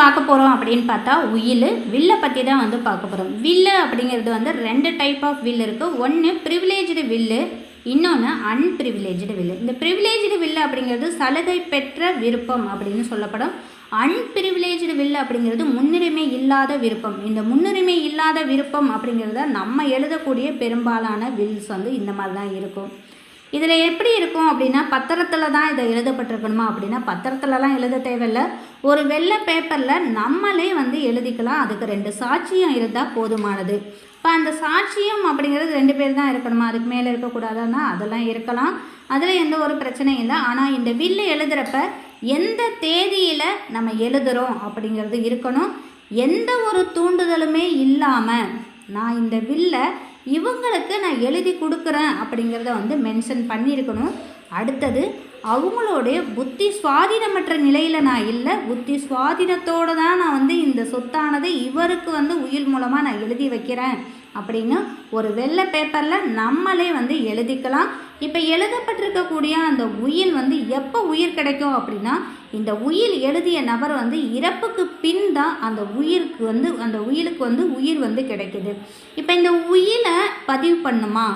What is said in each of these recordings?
பார்க்க போகிறோம் அப்படின்னு பார்த்தா உயில் வில்லை பற்றி தான் வந்து பார்க்க போகிறோம் வில்லு அப்படிங்கிறது வந்து ரெண்டு டைப் ஆஃப் வில் இருக்குது ஒன்று ப்ரிவிலேஜ்டு வில்லு இன்னொன்று அன்பிரிவிலேஜ்டு வில்லு. இந்த ப்ரிவிலேஜ்டு வில்லு அப்படிங்கிறது சலுகை பெற்ற விருப்பம் அப்படின்னு சொல்லப்படும். அன்பிரிவிலேஜ்டு வில்லு அப்படிங்கிறது முன்னுரிமை இல்லாத விருப்பம். இந்த முன்னுரிமை இல்லாத விருப்பம் அப்படிங்கிறத நம்ம எழுதக்கூடிய பெரும்பாலான வில்ஸ் வந்து இந்த மாதிரி தான் இருக்கும். இதில் எப்படி இருக்கும் அப்படின்னா பத்திரத்தில் தான் இதை எழுதப்பட்டிருக்கணுமா அப்படின்னா பத்திரத்துலலாம் எழுத தேவையில்ல. ஒரு வெள்ளை பேப்பரில் நம்மளே வந்து எழுதிக்கலாம். அதுக்கு ரெண்டு சாட்சியம் இருந்தால் போதுமானது. இப்போ அந்த சாட்சியம் அப்படிங்கிறது ரெண்டு பேர் தான் இருக்கணுமா? அதுக்கு மேலே இருக்கக்கூடாதுன்னா அதெல்லாம் இருக்கலாம். அதில் எந்த ஒரு பிரச்சனையும் இல்லை. ஆனால் இந்த வில்லு எழுதுகிறப்ப எந்த தேதியில் நம்ம எழுதுகிறோம் அப்படிங்கிறது இருக்கணும். எந்த ஒரு தூண்டுதலுமே இல்லாமல் நான் இந்த வில்லை இவங்களுக்கு நான் எழுதி கொடுக்குறேன் அப்படிங்கிறத வந்து மென்ஷன் பண்ணியிருக்கணும். அடுத்தது அவங்களுடைய புத்தி சுவாதீனமற்ற நிலையில் நான் இல்லை. புத்தி சுவாதீனத்தோடு தான் நான் வந்து இந்த சொத்தானது இவருக்கு வந்து உயிர் மூலமாக நான் எழுதி வைக்கிறேன் அப்படின்னு ஒரு வெள்ளை பேப்பரில் நம்மளே வந்து எழுதிக்கலாம். இப்போ எழுதப்பட்டிருக்கக்கூடிய அந்த உயில் வந்து எப்போ உயிர் கிடைக்கும் அப்படின்னா இந்த உயில் எழுதிய நபர் வந்து இறப்புக்கு பின் தான் அந்த உயிருக்கு வந்து அந்த உயிலுக்கு வந்து உயிர் வந்து கிடைக்குது. இப்போ இந்த உயிலை பதிவு பண்ணுமா?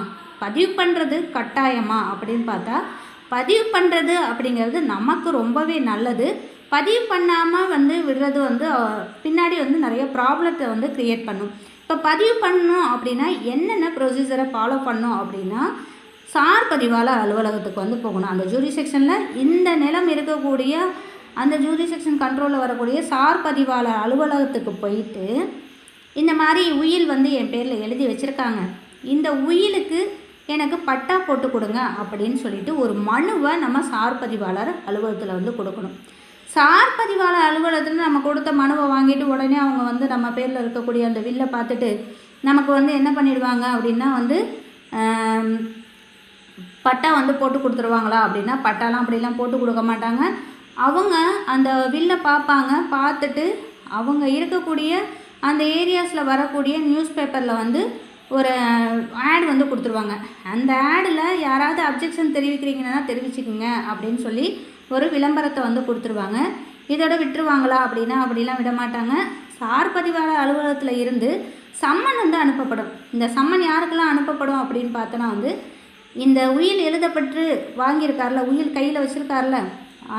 பதிவு பண்ணுறது கட்டாயமா அப்படின்னு பார்த்தா பதிவு பண்ணுறது அப்படிங்கிறது நமக்கு ரொம்பவே நல்லது. பதிவு பண்ணாமல் வந்து விடுறது வந்து பின்னாடி வந்து நிறைய ப்ராப்ளத்தை வந்து க்ரியேட் பண்ணும். இப்போ பதிவு பண்ணணும் அப்படின்னா என்னென்ன ப்ரொசீஜரை ஃபாலோ பண்ணணும் அப்படின்னா சார் பதிவாளர் அலுவலகத்துக்கு வந்து போகணும். அந்த ஜூரி செக்ஷனில் இந்த நிலம் இருக்கக்கூடிய அந்த ஜூரி செக்ஷன் கண்ட்ரோலில் வரக்கூடிய சார் பதிவாளர் அலுவலகத்துக்கு போயிட்டு இந்த மாதிரி உயில் வந்து என் பேரில் எழுதி வச்சுருக்காங்க. இந்த உயிலுக்கு எனக்கு பட்டா போட்டு கொடுங்க அப்படின்னு சொல்லிட்டு ஒரு மனுவை நம்ம சார் பதிவாளர் அலுவலகத்தில் வந்து கொடுக்கணும். சார் பதிவாளர் அலுவலகத்தில் நம்ம கொடுத்த மனுவை வாங்கிட்டு உடனே அவங்க வந்து நம்ம பேரில் இருக்கக்கூடிய அந்த வில்லை பார்த்துட்டு நமக்கு வந்து என்ன பண்ணிடுவாங்க அப்படின்னா வந்து பட்டா வந்து போட்டு கொடுத்துருவாங்களா அப்படின்னா பட்டாலாம் அப்படிலாம் போட்டு கொடுக்க மாட்டாங்க. அவங்க அந்த வில்லை பார்ப்பாங்க பார்த்துட்டு அவங்க இருக்கக்கூடிய அந்த ஏரியாஸில் வரக்கூடிய நியூஸ் பேப்பரில் வந்து ஒரு ஆட் வந்து கொடுத்துருவாங்க. அந்த ஆடில் யாராவது அப்ஜெக்ஷன் தெரிவிக்கிறீங்கன்னா தெரிவிச்சுக்குங்க அப்படின்னு சொல்லி ஒரு விளம்பரத்தை வந்து கொடுத்துருவாங்க. இதோட விட்டுருவாங்களா அப்படின்னா அப்படிலாம் விட மாட்டாங்க. சார் பதிவாளர் அலுவலகத்தில் இருந்து சம்மன் வந்து அனுப்பப்படும். இந்த சம்மன் யாருக்கெல்லாம் அனுப்பப்படும் அப்படின்னு பார்த்தோன்னா வந்து இந்த உயில் எழுதப்பட்டு வாங்கியிருக்கார்ல உயில் கையில் வச்சுருக்கார்ல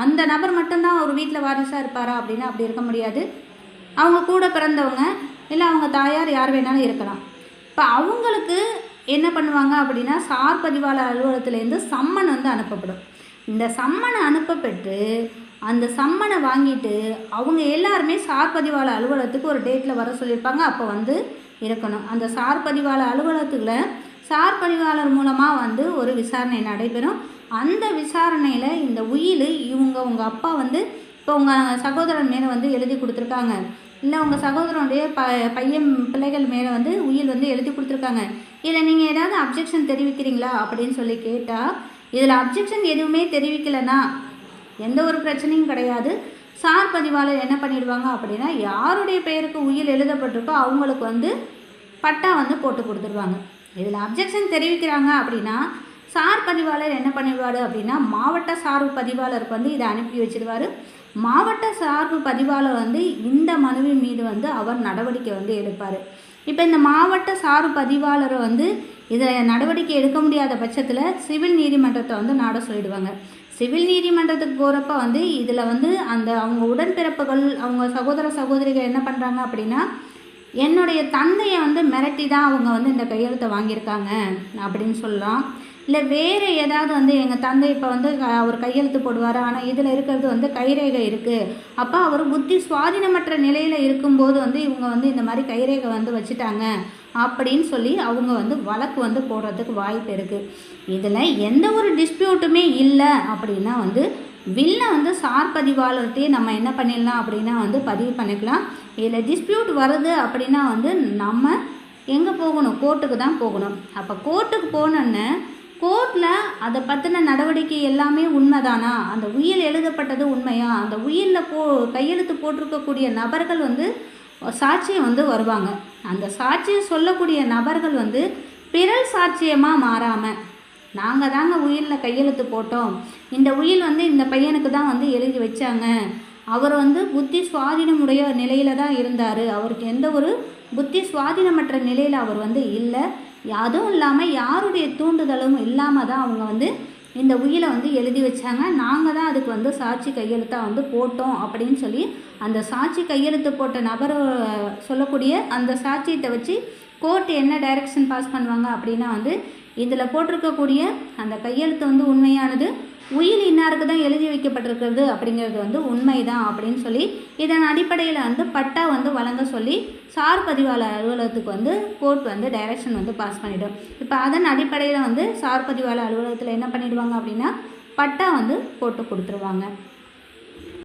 அந்த நபர் மட்டும்தான் ஒரு வீட்டில் வாரிசாக இருப்பாரா அப்படின்னா அப்படி இருக்க முடியாது. அவங்க கூட பிறந்தவங்க இல்லை அவங்க தாயார் யார் வேணாலும் இருக்கலாம். இப்போ அவங்களுக்கு என்ன பண்ணுவாங்க அப்படின்னா சார் பதிவாளர் அலுவலகத்துலேருந்து சம்மன் வந்து அனுப்பப்படும். இந்த சம்மனை அனுப்பப்பட்டு அந்த சம்மனை வாங்கிட்டு அவங்க எல்லாருமே சார் பதிவாளர் அலுவலகத்துக்கு ஒரு டேட்டில் வர சொல்லியிருப்பாங்க. அப்போ வந்து இருக்கணும். அந்த சார் பதிவாளர் அலுவலகத்துக்குள்ள சார் பதிவாளர் மூலமாக வந்து ஒரு விசாரணை நடைபெறும். அந்த விசாரணையில் இந்த உயில் இவங்க உங்கள் அப்பா வந்து இப்போ உங்கள் சகோதரன் மேலே வந்து எழுதி கொடுத்துருக்காங்க. இல்லை உங்கள் சகோதரனுடைய ப பையன் பிள்ளைகள் மேலே வந்து உயில் வந்து எழுதி கொடுத்துருக்காங்க. இதில் நீங்கள் ஏதாவது அப்ஜெக்ஷன் தெரிவிக்கிறீங்களா அப்படின்னு சொல்லி கேட்டால் இதில் அப்ஜெக்ஷன் எதுவுமே தெரிவிக்கலைன்னா எந்த ஒரு பிரச்சனையும் கிடையாது. சார் பதிவாளர் என்ன பண்ணிடுவாங்க அப்படின்னா யாருடைய பெயருக்கு உயில் எழுதப்பட்டிருக்கோ அவங்களுக்கு வந்து பட்டா வந்து போட்டு கொடுத்துருவாங்க. இதில் அப்ஜெக்ஷன் தெரிவிக்கிறாங்க அப்படின்னா சார் பதிவாளர் என்ன பண்ணிடுவார் அப்படின்னா மாவட்ட சார்பு பதிவாளருக்கு வந்து இதை அனுப்பி வச்சிடுவார். மாவட்ட சார்பு பதிவாளர் வந்து இந்த மனுவின் மீது வந்து அவர் நடவடிக்கை வந்து எடுப்பார். இப்போ இந்த மாவட்ட சார்பு பதிவாளரை வந்து இதில் நடவடிக்கை எடுக்க முடியாத பட்சத்தில் சிவில் நீதிமன்றத்தை வந்து நாட சொல்லிடுவாங்க. சிவில் நீதிமன்றத்துக்கு போகிறப்ப வந்து இதில் வந்து அந்த அவங்க உடன்பிறப்புகள் அவங்க சகோதர சகோதரிகள் என்ன பண்ணுறாங்க அப்படின்னா என்னுடைய தந்தையை வந்து மிரட்டி தான் அவங்க வந்து இந்த கையெழுத்தை வாங்கியிருக்காங்க அப்படின்னு சொல்லலாம். இல்லை வேறு ஏதாவது வந்து எங்கள் தந்தை இப்போ வந்து க- அவர் கையெழுத்து போடுவார். ஆனால் இதில் இருக்கிறது வந்து கைரேகை இருக்குது அப்போ அவர் புத்தி சுவாதீனமற்ற நிலையில் இருக்கும்போது வந்து இவங்க வந்து இந்த மாதிரி கைரேகை வந்து வச்சுட்டாங்க அப்படின்னு சொல்லி அவங்க வந்து வழக்கு வந்து போடுறதுக்கு வாய்ப்பு இருக்குது இதில் எந்த ஒரு டிஸ்பியூட்டுமே இல்லை அப்படின்னா வந்து வில்லை வந்து சார் பதிவாளர்கிட்டே நம்ம என்ன பண்ணிடலாம் அப்படின்னா வந்து பதிவு பண்ணிக்கலாம். இதில் டிஸ்பியூட் வருது அப்படின்னா வந்து நம்ம எங்கே போகணும்? கோர்ட்டுக்கு தான் போகணும். அப்போ கோர்ட்டுக்கு போனோன்னே கோர்ட்டில் அதை பற்றின நடவடிக்கை எல்லாமே உண்மைதானா? அந்த உயில் எழுதப்பட்டது உண்மையா? அந்த உயிலில் போ கையெழுத்து போட்டிருக்கக்கூடிய நபர்கள் வந்து சாட்சியம் வந்து வருவாங்க. அந்த சாட்சியம் சொல்லக்கூடிய நபர்கள் வந்து பிறல் சாட்சியமாக மாறாமல் நாங்கள் தாங்க உயிரில் கையெழுத்து போட்டோம். இந்த உயில் வந்து இந்த பையனுக்கு தான் வந்து எழுதி வச்சாங்க. அவர் வந்து புத்தி சுவாதீனமுடைய நிலையில தான் இருந்தார். அவருக்கு எந்த ஒரு புத்தி சுவாதீனமற்ற நிலையில் அவர் வந்து இல்லை. அதுவும் இல்லாமல் யாருடைய தூண்டுதலும் இல்லாமல் தான் அவங்க வந்து இந்த உயிலை வந்து எழுதி வச்சாங்க. நாங்கள் தான் அதுக்கு வந்து சாட்சி கையெழுத்தாக வந்து போட்டோம் அப்படின்னு சொல்லி அந்த சாட்சி கையெழுத்து போட்ட நபர் சொல்லக்கூடிய அந்த சாட்சியத்தை வச்சு கோர்ட் என்ன டைரக்ஷன் பாஸ் பண்ணுவாங்க அப்படின்னா வந்து இதில் போட்டிருக்கக்கூடிய அந்த கையெழுத்து வந்து உண்மையானது உயில் இன்னாருக்கு தான் எழுதி வைக்கப்பட்டிருக்கிறது அப்படிங்கிறது வந்து உண்மைதான் அப்படின்னு சொல்லி இதன் அடிப்படையில் வந்து பட்டா வந்து வழங்க சொல்லி சார் பதிவாளர் அலுவலகத்துக்கு வந்து கோர்ட் வந்து டைரக்ஷன் வந்து பாஸ் பண்ணிவிடும் இப்போ அதன் அடிப்படையில் வந்து சார் பதிவாளர் அலுவலகத்தில் என்ன பண்ணிவிடுவாங்க அப்படின்னா பட்டா வந்து போட்டு கொடுத்துருவாங்க.